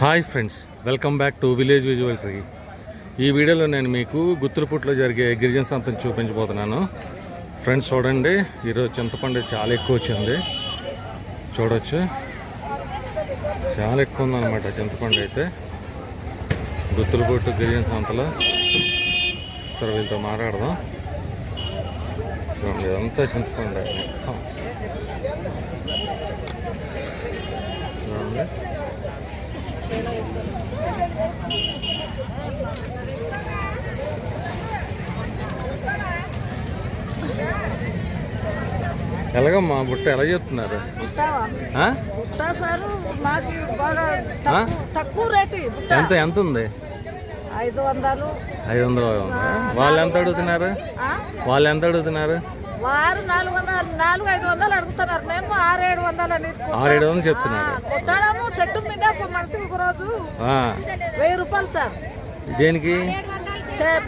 Hi friends welcome back to village visual tree. ఈ వీడియోలో నేను మీకు గుత్తులపుట్లో జరిగే గిరిజన సంతం చూపించబోతున్నాను. ఫ్రెండ్స్ చూడండి ఈరోజు చింతపండు చాలా ఎక్కువ వచ్చింది. చూడొచ్చు. చాలా ఎక్కువ ఉందన్నమాట చింతపండు అయితే. గుత్తులపుట్టు గిరిజన సంతలో. సరే వీళ్ళతో మాట్లాడదాం. చూడండి ఇదంతా చింతపండు మొత్తం చూడండి ఎలాగమ్మా? బుట్ట ఎలా చెప్తున్నారు. ఎంత ఎంత ఉంది ఐదు వందలు. ఐదు వందలు వాళ్ళు ఎంత అడుగుతున్నారు? వాళ్ళు ఎంత అడుగుతున్నారు? వారు నాలుగు వందలు నాలుగు ఐదు వందలు అడుగుతున్నారు. మేము ఆరు ఏడు వందలు అని ఆరు ఏడు వందలు చెప్తున్నారు. చెట్టు మీద మనిషికి రోజు వెయ్యి రూపాయలు సార్. దేనికి?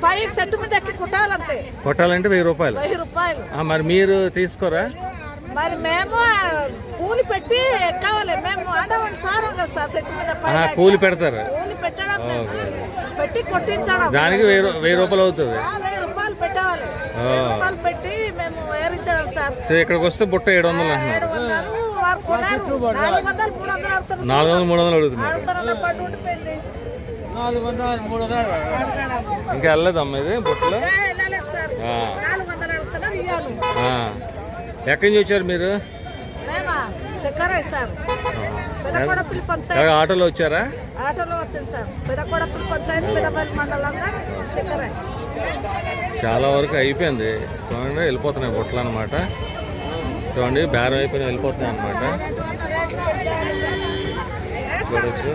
పైకి చెట్టు మీద ఎక్కి కుట్టాలంతే. కొట్టాలంటే వెయ్యి రూపాయలు. వెయ్యి రూపాయలు. ఆ, మరి మీరు తీసుకోరా? మరి మేము కూలి పెట్టి ఎక్కాలి మేము ఆడవాళ్ళు సారం కదా సార్ చెట్టు మీద ఆ, పైకి కూలి పెడతారు? కూలి పెట్టడం మేము. పెట్టి కొట్టించడం దానికి వెయ్యి రూపాయలు అవుతుంది. వెయ్యి రూపాయలు పెట్టాలి. వెయ్యి రూపాయలు పెట్టి మేము ఏరించడం సార్. సో ఇక్కడికి వస్తే బుట్ట ఏడు వందలు అంటున్నారు. నాలుగు వందలు మూడు వందలు అడుగుతున్నారు. ఇంకా వెళ్ళలేదమ్మా ఇది ఆ. ఎక్కడి నుంచి వచ్చారు మీరు? ఆటోలో వచ్చారా? చాలా వరకు అయిపోయింది. చూడండి వెళ్ళిపోతున్నాయి బుట్టలు అనమాట చూడండి బేరం అయిపోయిన వెళ్ళిపోతున్నాయి అనమాట చూడొచ్చు.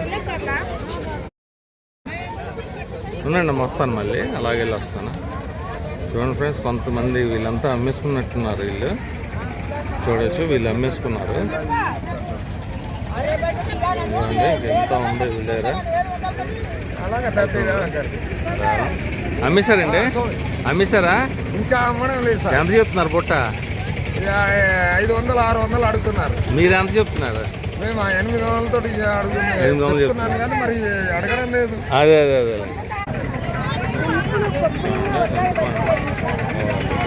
ఉండండి అమ్మ, వస్తాను మళ్ళీ. అలాగే వెళ్ళి వస్తాను. చూడండి ఫ్రెండ్స్ కొంతమంది వీళ్ళంతా అమ్మేసుకున్నట్టున్నారు వీళ్ళు. చూడొచ్చు వీళ్ళు అమ్మేసుకున్నారు. ఎంత ఉంది వీళ్ళ దగ్గర అమ్మేశారండి? అమ్మేశారా? ఇంకా అమ్మడం లేదు సార్. ఎంత చెప్తున్నారు బుట్ట ఇక ఐదు వందలు ఆరు వందలు అడుగుతున్నారు. మీరు ఎంత చెప్తున్నారు? మేము ఎనిమిది వందలతో ఎనిమిది వందలు అడుగుతున్నాను కానీ మరి అడగడం లేదు. అదే అదే అదే.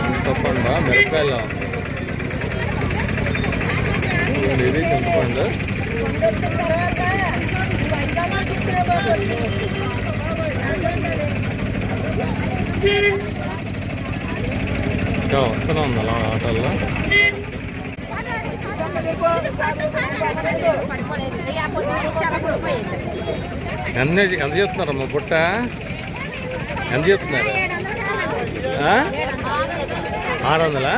చింతపండు మిరపకాయలు? ఇది చింతపండు? ఇంకా వస్తూనే ఉంది అలా ఆటోల్లో. ఎంత ఎంత చెప్తున్నారమ్మా పుట్ట? ఎంత చెప్తున్నారు? ఆరు వందలా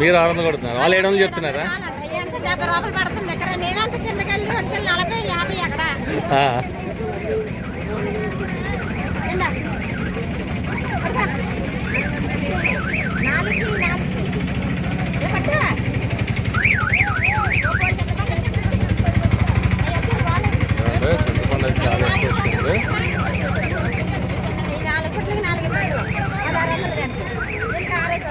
మీరు ఆరు వందలు కొడుతున్నారు. వాళ్ళు ఏడు వందలు చెప్తున్నారా డెబ్బై రూపాయలు పడుతుంది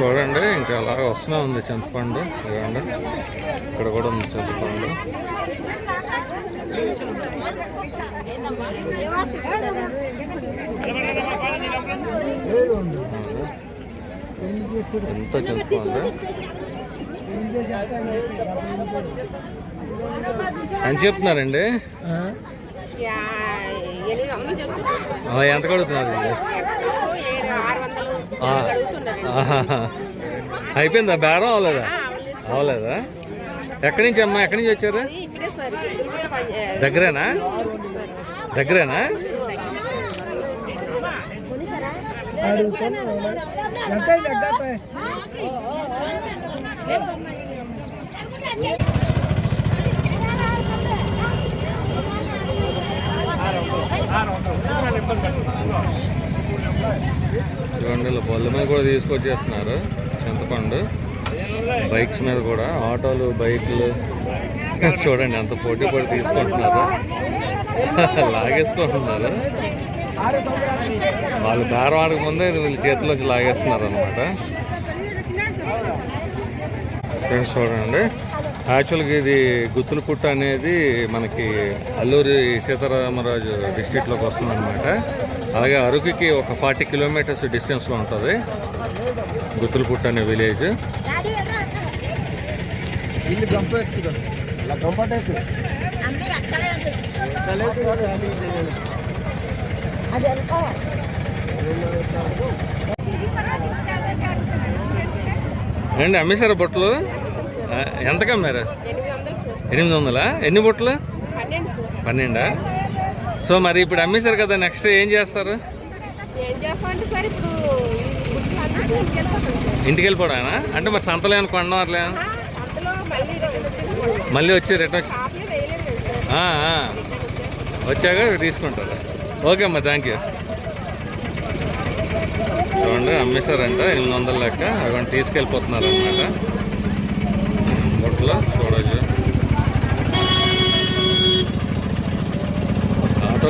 చూడండి ఇంకా అలాగే వస్తూనే ఉంది చింతపండు. చూడండి ఇక్కడ కూడా ఉంది చింతపండు. ఎంత చింతపండు? ఎంత చెప్తున్నారండి? ఎంత కడుగుతున్నారు ఆరు వందలు ఆ. ఆహాహా. అయిపోయిందా? బేరం అవ్వలేదా? అవ్వలేదా. ఎక్కడి నుంచి అమ్మా? ఎక్కడి నుంచి వచ్చారు? దగ్గరేనా? దగ్గరేనా? చూడండి ఇలా బళ్ళ మీద కూడా తీసుకొచ్చేస్తున్నారు చింతపండు. బైక్స్ మీద కూడా ఆటోలు బైకులు. చూడండి ఎంత పోటీ పడి తీసుకుంటున్నారు. లాగేసుకుంటున్నారు. వాళ్ళు దారం ఆడక ముందే వీళ్ళ చేతిలోంచి లాగేస్తున్నారు అనమాట ఫ్రెండ్స్ చూడండి. యాక్చువల్గా ఇది గుత్తుల పుట్ట అనేది మనకి అల్లూరి సీతారామరాజు డిస్టిక్లోకి వస్తుందన్నమాట. అలాగే అరకుకి ఒక ఫార్టీ కిలోమీటర్స్ డిస్టెన్స్లో ఉంటుంది. గుత్తులపుట్ అనే విలేజ్. అండి అమ్మేశారా బొట్టలు ఎంతకమ్మారా? ఎనిమిది వందలా ఎన్ని బొట్టలు పన్నెండా? సో మరి ఇప్పుడు అమ్మేశారు కదా నెక్స్ట్ ఏం చేస్తారు? ఏం చేస్తామంటే సార్ ఇప్పుడు గుడ్లు అన్నీ తీసుకెళ్ళిపోతాం సార్. ఇంటికి వెళ్ళిపోవడానా? అంటే మరి సంతలో ఏమైనా అట్లా అంతలో మళ్ళీ వచ్చి రిటర్న్. వచ్చాక తీసుకుంటారు. ఓకే అమ్మా థ్యాంక్ యూ చూడండి అమ్మేశారంట ఎనిమిది వందల లెక్క. అక్కడ తీసుకెళ్ళిపోతున్నారు అనమాట బొట్టలో.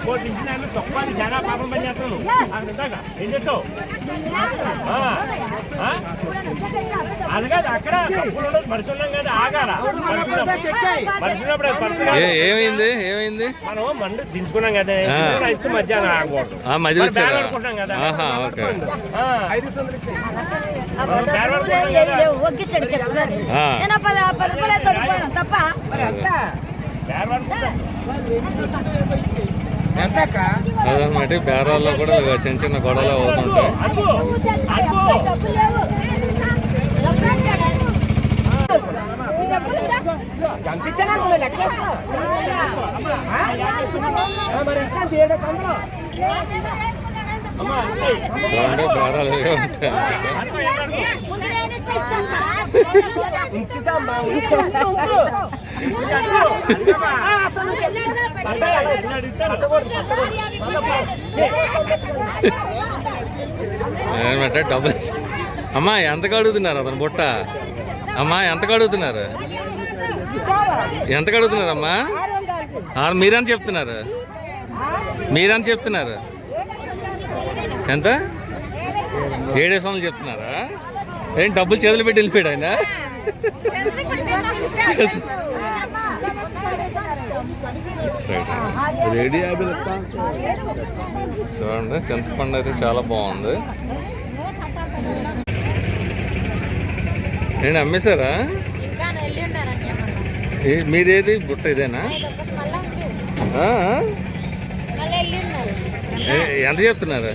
చూడండి దించినాను తొక్కని చాలా పాపం పని చేస్తాను అక్కడ ఇందాక ఏం చేసావు అనగాదు అక్కడ తప్పులు మనిషి ఉన్నాం కదా ఆగాల మనిషినప్పుడు ఏ ఏమైంది? ఏమైంది? మనం మండు దించుకున్నాం కదా మధ్యాహ్నం ఆగకూడదు. బేరం ఆడుకుంటాం కదా. ఒగ్గిస్తాడు తప్ప. అదనమాట బేరాల్లో కూడా చిన్న చిన్న గొడవలు అవుతుంటాయి. లెక్క మరి ఎంత బేరాలు ఏమంటే డబ్బులు అమ్మా ఎంత కడుగుతున్నారు అతను బుట్ట? అమ్మా ఎంత కడుగుతున్నారు? ఎంత కడుగుతున్నారమ్మా మీరని చెప్తున్నారు? మీరని చెప్తున్నారు? ఎంత? ఏడేసి వందలు చెప్తున్నారా? ఏం డబ్బులు చేతులు పెట్టి వెళ్ళిపోయాడు ఆయన? రెడీ చూడండి చింతపండు అయితే చాలా బాగుంది. ఏంటి అమ్మేశారా? మీదేది? బుట్ట ఇదేనా మళ్ళీ ఉంది ఆ? మళ్ళీ వెళ్ళి ఉన్నారు ఏ- ఎంత చెప్తున్నారు?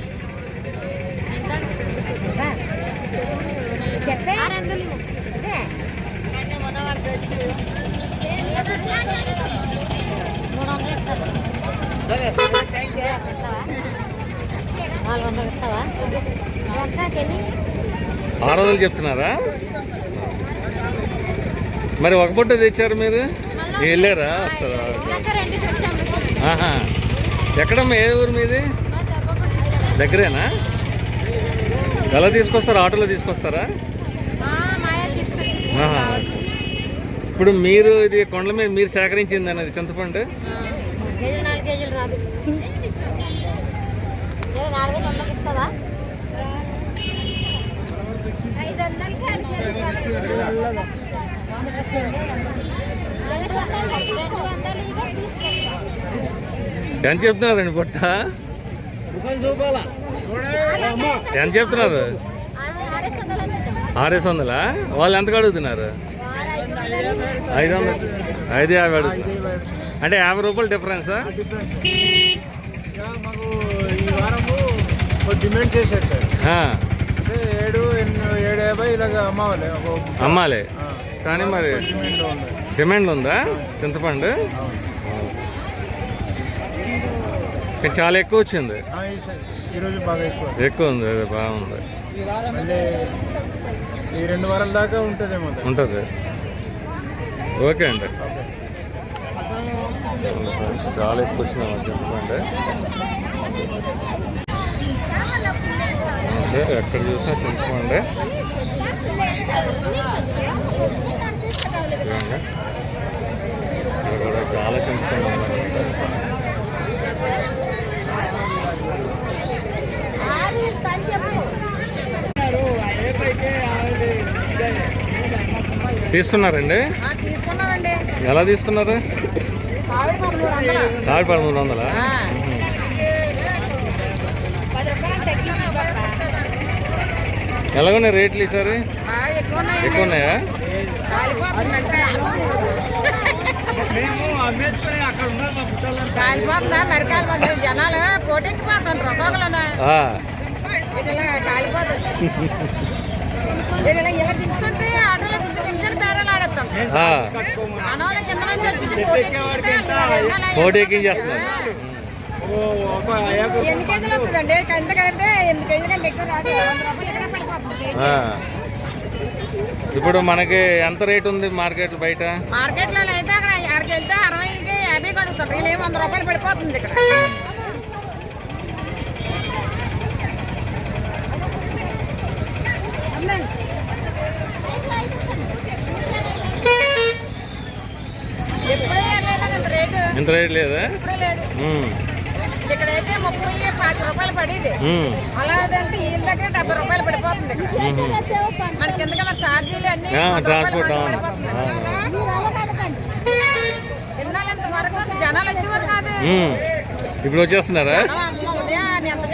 ఆరు వందలు చెప్తున్నారా? మరి ఒక బుట్ట తెచ్చారు మీరు? వెళ్ళారా? ఆహా. ఎక్కడమ్మా? ఏ ఊరు మీది? దగ్గరేనా? ఎలా తీసుకొస్తారా ఆటోలో తీసుకొస్తారా. ఇప్పుడు మీరు ఇది కొండల మీద మీరు సేకరించింది అనేది చింతపండు? ఎంత చెప్తున్నారండి పొట్ట? ఎంత చెప్తున్నారు? ఆరేసి వందలు? వాళ్ళు ఎంత అడుగుతున్నారు? ఐదు వందలు. ఐదు వందలు ఐదు యాభై అడుగుతున్నారు. అంటే యాభై రూపాయలు డిఫరెన్సా డిమాండ్ చేశారు సార్ ఆ, అంటే ఏడు ఏడు యాభై ఇలాగ అమ్మాలి. కానీ మరి డిమాండ్ ఉంది డిమాండ్ ఉందా? చింతపండు? చాలా ఎక్కువ వచ్చింది. ఈరోజు బాగా ఎక్కువ ఎక్కువ ఉంది అది బాగుంది. మళ్ళీ ఈ రెండు వారాల దాకా ఉంటుందేమో. ఉంటుంది. ఓకే అండి. చాలా ఎక్కువ వచ్చింది అదే ఎక్కడ చూసినా చింతపండు చూడండి. ఇక్కడ కూడా చాలా చింతపండు తీసుకున్నారండి? ఎలా తీసుకున్నారు? ఆవిడ పదమూడు వందలు. ఎలాగున్నాయి రేట్లు ఈసారి? ఎక్కువ ఉన్నాయా జనాలు ఇలా కాలిపోతుంది నేను ఇలా ఇలా దించుకుంటే ఆటోలో దించు దించుని బేరాలు ఆడేస్తాం. ఆ, ఆనవాళ్ళ కింద నుంచి వచ్చి పోటెక్కించుకుంటే పోటీ ఎక్కించేస్తున్నారు ఎన్ని కేజీలు వస్తుందండి? ఎందుకంటే ఎన్ని కేజీల కంటే ఎక్కువ రాదు. వంద రూపాయలు ఇక్కడ పడిపోతుంది? ఆ. ఇప్పుడు మనకి ఎంత రేట్ ఉంది మార్కెట్ బయట? మార్కెట్లో అయితే అక్కడ అక్కడికి వెళ్తే అరవైకి యాభై కడుగుతారు వీళ్ళు వంద రూపాయలు పడిపోతుంది ఇక్కడ. ఇంత రేటు లేదా? ఇక్కడైతే ముప్పై పాతి రూపాయలు పడేది. ఉమ్, అలాగంటే వీళ్ళ దగ్గర డెబ్బై రూపాయలు పడిపోతుంది. మనకి ఎందుకంటే మరి ఛార్జీలు అన్ని ట్రాన్స్పోర్ట్ వరకు జనాలు వచ్చేవారు కాదు. ఇప్పుడు వచ్చేస్తున్నారా? జనం అమ్మ ఉదయం ఎంత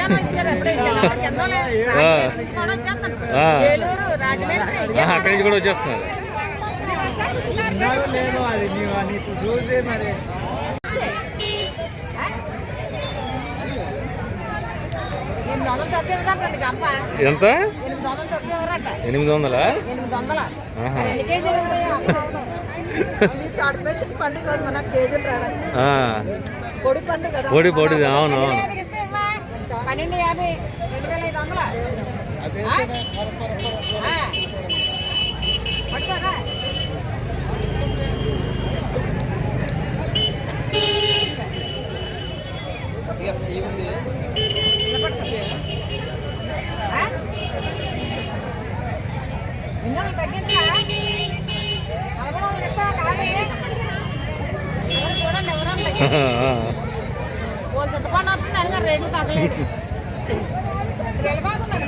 కేజీలు రావడానికి ఆ, పొడి పండుగ కదా పొడి, పొడిది, అవును, అవును. పన్నెండు యాభైకి ఇస్తే ఇవ్వా. పన్నెండు యాభై రెండు వేల ఐదు వందల పట్టుకోరా ఆ? విన్నోళ్ళు తగ్గించరా పదమూడు వందలు ఇస్తావా కాడి చూడండి ఎవరన్నా వాళ్ళు చింతపండు వస్తుంది రేట్లు తగ్గలేదు వెళ్ళిపోతున్నాడు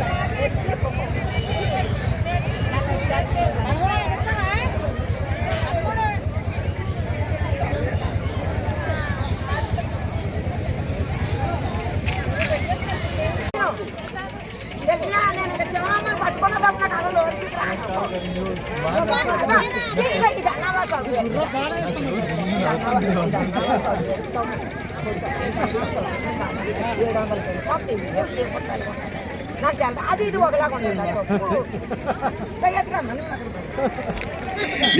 పదమూడు ఇస్తావా పదమూడు తెలిసినా నేను ఇక్కడ చెమటలు పట్టుకున్నదప్పుడు నాకు అందులో ఓపిక రాదు. ఇదిగో ఇది అన్నవా చదువు. నాకు తెలుసు. అది ఇది ఒకలాగా ఉంటుంది అది ఒక. పైకెత్తురా అమ్మ, నువ్వు అక్కడికి పో.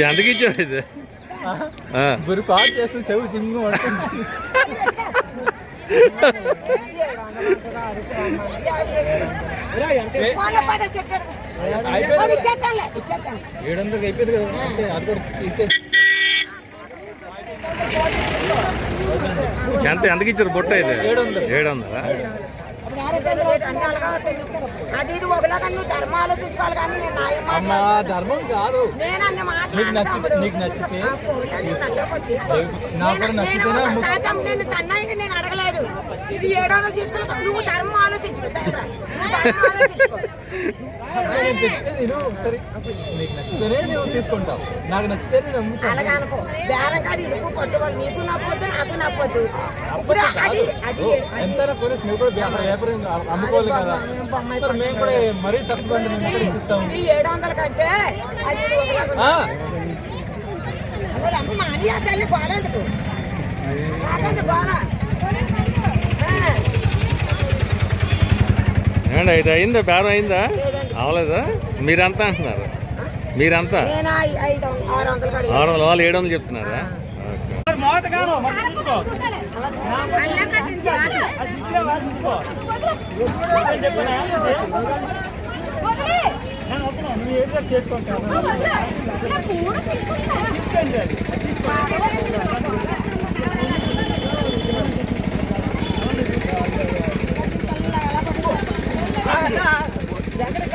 ఎంతకి ఇచ్చావు ఇది? గురి పాటు చేస్తే చెవు ఇచ్చేస్తాను. ఏడు వందలకి అయిపోయింది కదా. అంటే అది కూడా ఇచ్చే. ఎంత ఎంతకి ఇచ్చారు బుట్ట అయితే ఏడు వందలా అది ఇది ఒకలాగా నువ్వు ధర్మం ఆలోచించుకోవాలి కానీ నేను అమ్మా ధర్మం కాదు. నేను అన్ని నీకు నచ్చితే నీకు నచ్చితే నాకు కూడా నచ్చితేనే అమ్ము. నేను తన్నాయిగా నేను అడగలేదు. ఇది ఏడు వందలు నువ్వు ధర్మం ఆలోచించుకో. నేను నీకు నచ్చితేనే నువ్వు తీసుకుంటావు నాకు నచ్చితే నేను అమ్ముతాను అలాగే అనుకో ఇరుకు నీకు నప్పొద్దు నాకు నప్పొద్దు ఇప్పుడు అది అది ఎంతైనా నువ్వు కూడా వ్యాపారం వ్యాపారం అమ్ముకోవాలి కదా మరి మేము కూడా మరీ తక్కువ ఇస్తాం ఇది ఏడు వందల కంటే అది అమ్మ మాని తల్లి బాగాలేదు బాగా ఏమండి ఇది అయిందా? బేరం అయిందా? అవలేదా? మీరంతా అంటున్నారు? మీరంతా? ఆరు వందలు వాళ్ళు ఏడు వందలు చెప్తున్నారా? ఓకే.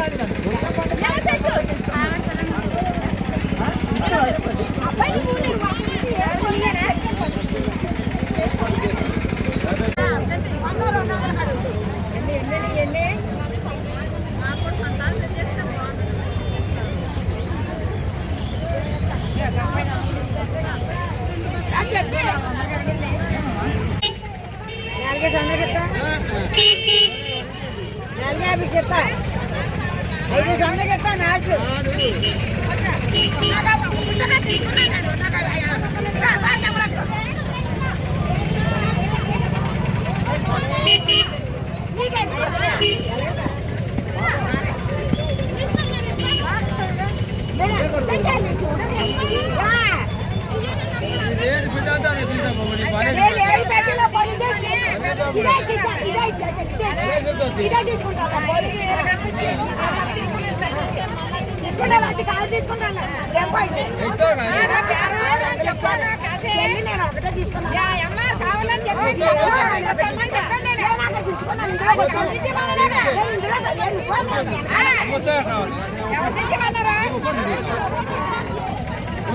మోతగాను మరి చూసుకో అది ఇచ్చిన వాళ్ళు చూసుకో నేను చెప్పినా నేను వస్తున్నాను నువ్వు ఏదో చేసుకుంటాను తీసుకోండి అది ఎక్కడ కాదు నన్ను వంద రెండు వందలు కడుగుతుంది చెప్పి నాలుగే సందకి చెప్తా నాలుగే యాభై చెప్తా ఐదు సందకి చెప్తా నాట్లు నేను తెచ్చుకుంటా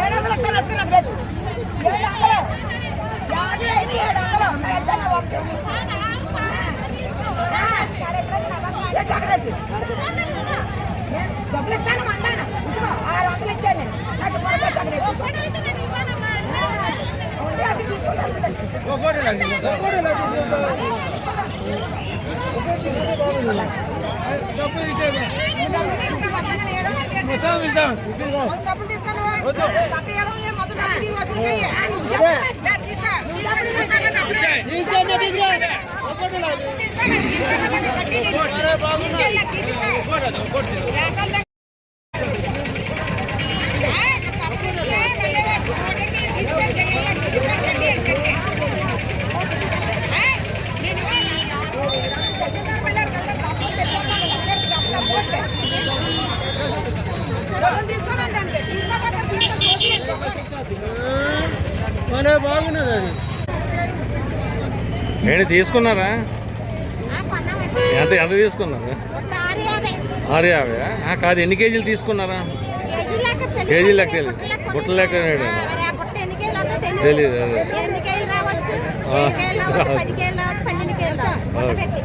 ఏడు వందలు ఎత్తానంటే నాకు లేదు. ఏడు వందలు. యాభై ఐదు ఏడు వందలు. మరి ఎంతైనా ఒకటి. ఎట్లా అక్కడ పెట్టు. నేను డబ్బులు ఇస్తాను మందాన ఉంచుకో. ఆరు వందలు ఇచ్చాను నేను. నాకు పొరపాటు అక్కడ పెట్టు. ఉంటే అది తీసుకుంటాను. డబ్బులు తీసుకో, మొత్తంగా ఏడు వందలు చేసి. మొత్తం డబ్బులు తీసుకోను. డబ్బులు ఏడు వందలు మొత్తం డబ్బులు తీసి వసూలు చెయ్యి. లే, తీసుకో. తీసుకో, తీసుకో, డబ్బులు. మొత్తం తీసుకో, మరి తీసుకో, మొత్తం కట్టి తీసుకో. తీసుకెళ్ళి, తీసుకో. రేషన్ దగ్గర బాగున్నది అది ఏంటి తీసుకున్నారా? ఎంత ఎంత తీసుకున్నారు? ఆరు యాభై. కాదు ఎన్ని కేజీలు తీసుకున్నారా? కేజీ లెక్క తెలియదు. బుట్ట లెక్క తెలియదు. అదే ఎన్ని కేజీలు రావచ్చు ఏడు కేళ్ళు అవ్వచ్చు, పది కేళ్ళు అవ్వచ్చు, పన్నెండు కేళ్ళు అవ్వచ్చు. పుట్ట పెట్టి.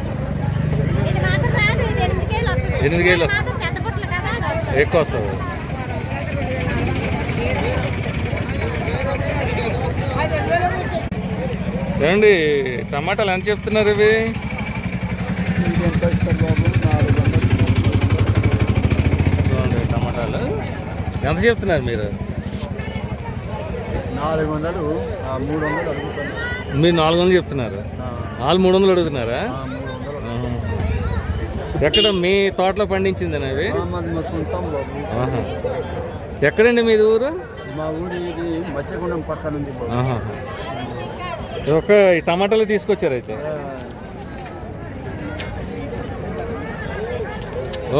ఇది మాత్రం రాదు ఇది ఎనిమిది కేళ్ళు వస్తుంది ఎనిమిది కేళ్ళు ఇది మాత్రం పెద్ద పుట్టలు కదా అది వస్తుంది ఎక్కువ వస్తుంది ఏమండి టమాటాలు ఎంత చెప్తున్నారు ఇవి? చూడండి టమాటాలు. ఎంత చెప్తున్నారు మీరు? నాలుగు వందలు ఆ, మూడు వందలు మీరు నాలుగు వందలు చెప్తున్నారు వాళ్ళు మూడు వందలు అడుగుతున్నారా. ఎక్కడ మీ తోటలో పండించిందని అవి. ఎక్కడండి మీది ఊరు? మా ఊరి ఇది మత్స్యగుండం పక్కన ఉంది ఒక టమాటాలు తీసుకొచ్చారు అయితే.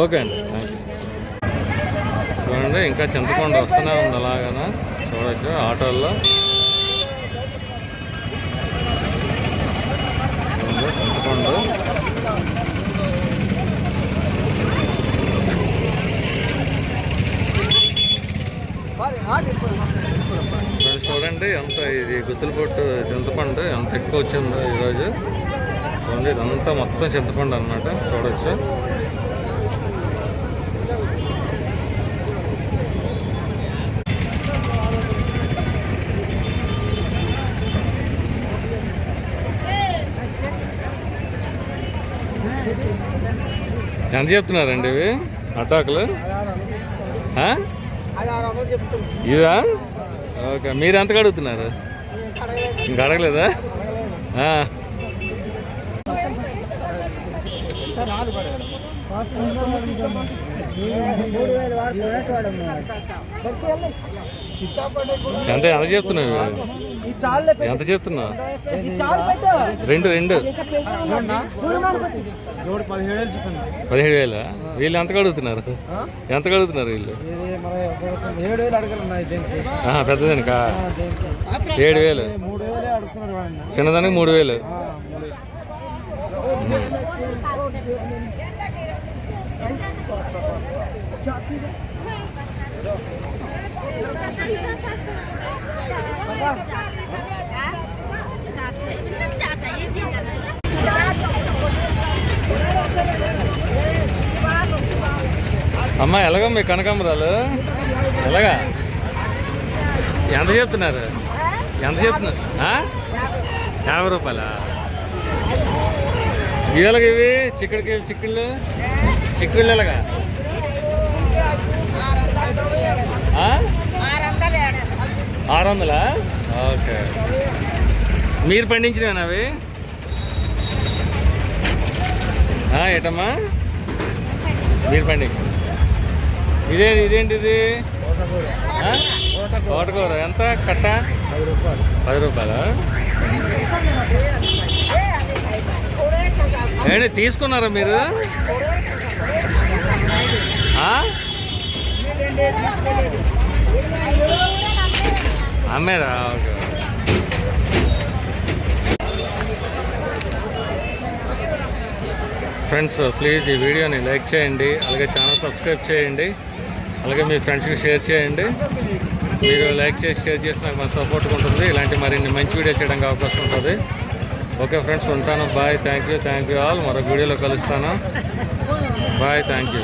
ఓకే అండి థ్యాంక్ యూ చూడండి ఇంకా చింతకొండ వస్తూనే ఉంది అలాగన? చూడొచ్చు ఆటోల్లో. చింతకొండ చింతపండు ఫ్రెండ్స్ చూడండి ఎంత ఇది గుత్తుల పొట్టు చింతపండు ఎంత ఎక్కువ వచ్చిందో ఈరోజు. చూడండి ఇదంతా మొత్తం చింతపండు అన్నమాట. చూడొచ్చు. ఎంత చెప్తున్నారండి ఇవి? అటాకులు? ఇదా? ఓకే మీరు ఎంత అడుగుతున్నారు? ఇంక అడగలేదా? ఆ. ఎంత ఎంత చెప్తున్నావు? ఎంత చెప్తున్నా? రెండు రెండు. పదిహేడు వేల? వీళ్ళు ఎంత కడుగుతున్నారు? ఎంత కడుగుతున్నారు వీళ్ళు? ఏడు వేలు పెద్దదానికా? ఏడు వేలు. చిన్నదానికి మూడు వేలు. అమ్మ ఎలాగో మీ కనకాంబరాలు? ఎలాగా? ఎంత చెప్తున్నారు? ఎంత చెప్తున్నారు? యాభై రూపాయలా? ఇవాళకి ఇవి? చిక్కుడికి చిక్కుళ్ళు? చిక్కుళ్ళు ఎలాగా? ఆరు వందలా? ఓకే. మీరు పండించినవేనా అవి? ఏటమ్మా? మీరు పండించి ఇదే ఇదేంటిది? తోటకూర. ఎంత కట్ట? పది పది రూపాయలా? ఏంటి తీసుకున్నారా మీరు? ఆ? అమ్మారా ఓకే ఫ్రెండ్స్ ప్లీజ్ ఈ వీడియోని లైక్ చేయండి అలాగే ఛానల్ సబ్స్క్రైబ్ చేయండి అలాగే మీ ఫ్రెండ్స్కి షేర్ చేయండి. మీరు లైక్ చేసి షేర్ చేసి నాకు మన సపోర్ట్ ఉంటుంది. ఇలాంటి మరిన్ని మంచి వీడియో చేయడానికి అవకాశం ఉంటుంది. ఓకే ఫ్రెండ్స్ ఉంటాను. Bye thank you thank you all మరొక వీడియోలో కలుస్తాను. Bye thank you